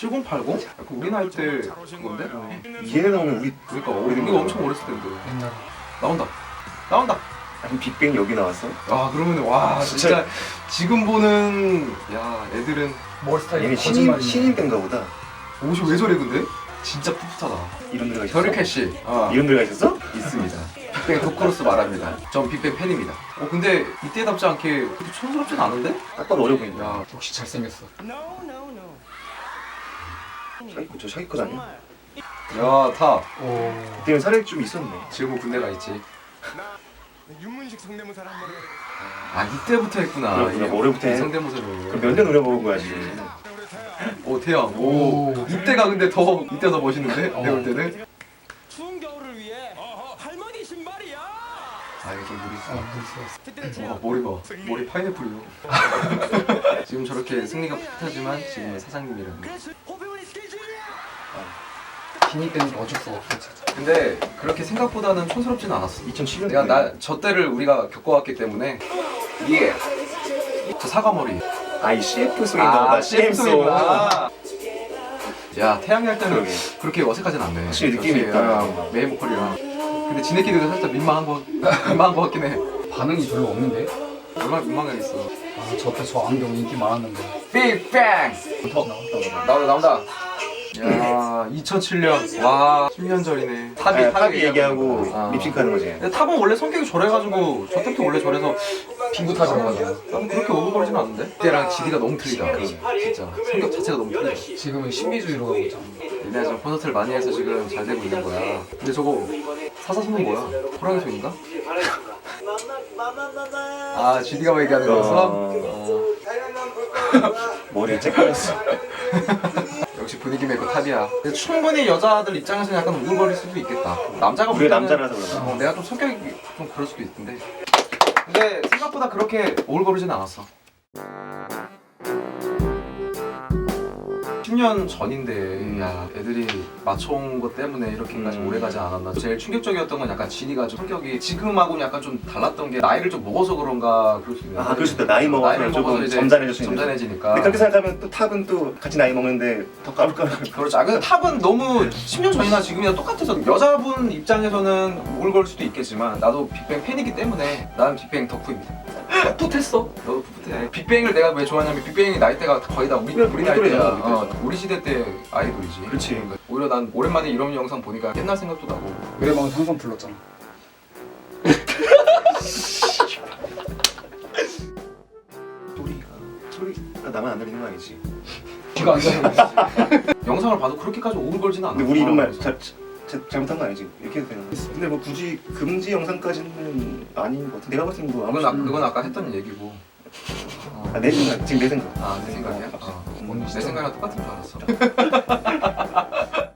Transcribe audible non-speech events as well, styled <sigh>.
7080? 약간 우리 나이 때 그건데? 얘네 나오면 우리 그러니까 우리가 엄청 어렸을 텐데 옛날 나온다 나온다 아니 빅뱅 여기 나왔어? 아 그러면 와 진짜, 진짜. 지금 보는 야 애들은 머리 스타일이 얘네 신인 거짓말이네. 신인 땐가 보다. 옷이 왜 저래 근데? 진짜 풋풋하다 이런 데가 있었어? 별이 캐시 아, 이런 데가 있었어? 있습니다 빅뱅 도크로스 말합니다 전 빅뱅 팬입니다 어 근데 이때답지 않게 그렇게 촌스럽진 않은데? 딱 봐도 어려 보인다. 야 역시 잘생겼어. 샤 이코 저 샤이코 아니야? 야, 타. 오. 그때는 살이 좀 있었네. 지금 군대 가 있지. 윤문식 성대모사를 한 번. 아, 이때부터 했구나. 그렇구나, 이 어려부터 해. 성대모사를. 그럼 몇년 노려먹은 거야 지금? 오, 태양. 오. 오. 이때가 근데 더, 이때 더 멋있는데? 어. 내가 볼 때는. 추운 겨울을 위해 할머니 신발이야. 아, 이게 좀 무리 있어. 아, 무서웠어. 그때는 와, 머리 봐. 머리 파인애플이요. <laughs> 지금 저렇게 승리가 풋하지만 지금은 사장님이라는 거. 그래서. 비니 때니까 어쩔 수 없어 진짜. 근데 그렇게 생각보다는 촌스럽지는 않았어. 2007년. 내가 나, 저 때를 우리가 겪어왔기 때문에. 예. 저 사과머리. 아이 CF 송이 나오다. CM 송. CM송이구나. 야, 태양이 할 때는 그러게. 그렇게 어색하진 않네. 확실히 느낌이 역시, 있다. 아, 메인 보컬이랑. 근데 지네끼리도 살짝 민망한 거, <laughs> 민망한 거 같긴 해. 반응이 별로 없는데? 얼마나 민망하겠어. 아, 저때 저 안경 인기 많았는데. 빅뱅! 나온다, 나온다. 야, 2007년. 와, 10년 전이네. 탑이, 아, 탑이 얘기하고 아. 립싱크하는 거지. 근데 탑은 원래 성격이 저래가지고, 저 때부터 원래 저래서, 핑구 탑이라고 하잖아. 나는 그렇게 오글거리진 않는데? 그때랑 지디가 너무 틀리다. 진짜. 성격 자체가 너무 틀리다. 지금은 신비주의로 가고 있잖아. 얘네 지금 콘서트를 많이 해서 지금 잘 되고 있는 거야. 근데 저거 사사손은 뭐야? 호랑이 손인가? <laughs> 아, GD가 얘기하는 거였어? 어, <laughs> 머리에 쬐까렸어. <laughs> 역시 분위기 메이커 탑이야. 근데 충분히 여자들 입장에서는 약간 우글거릴 수도 있겠다. 남자가 볼 우리가 때는 남자라서 그런가? 어, 내가 좀 성격이 좀 그럴 수도 있는데. 근데 생각보다 그렇게 오글거리진 않았어. 10년 전인데 야 애들이 맞춰온 것 때문에 이렇게까지 음. 오래 가지 않았나 제일 충격적이었던 건 약간 진이가 좀 성격이 지금하고는 약간 좀 달랐던 게 나이를 좀 먹어서 그런가 그럴 수 있는데 아, 그럴 수 있다. 나이 먹어서 나이를 조금 먹어서 이제 점잖해질 수 있는. 점잖해지니까 근데 그렇게 생각하면 또 탑은 또 같이 나이 먹는데 더 까불까불. 그렇죠. 아, 근데 탑은 너무 10년 전이나 지금이나 똑같아서 여자분 입장에서는 오글거릴 수도 있겠지만 나도 빅뱅 팬이기 때문에 나는 빅뱅 덕후입니다. 풋풋했어. 너도 풋풋해. 빅뱅을 내가 왜 좋아하냐면 빅뱅이 나이대가 거의 다 우리 그래, 우리 우리 나이대야. 또래잖아, 우리 어. 우리 시대 때 아이돌이지. 그렇지. 오히려 난 오랜만에 이런 영상 보니까 옛날 생각도 나고. 노래방에서 항상 불렀잖아. <laughs> 소리가 소리가 나만 안 들리는 거 아니지? 귀가 안 들려. 영상을 봐도 그렇게까지 오글거리지는 않아. 근데 우리 이런 말 자, 자, 자, 잘못한 거 아니지? 이렇게 해도 되나? 근데 뭐 굳이 금지 영상까지는 아닌 것 같아. 내가 봤을 때뭐 그건, 아, 그건 아까 했던 얘기고. 어. 아, 내 생각 지금 내 생각. 아, 내 생각이야? 어. 뭔내 진짜. 생각이랑 똑같은 줄 알았어. <laughs>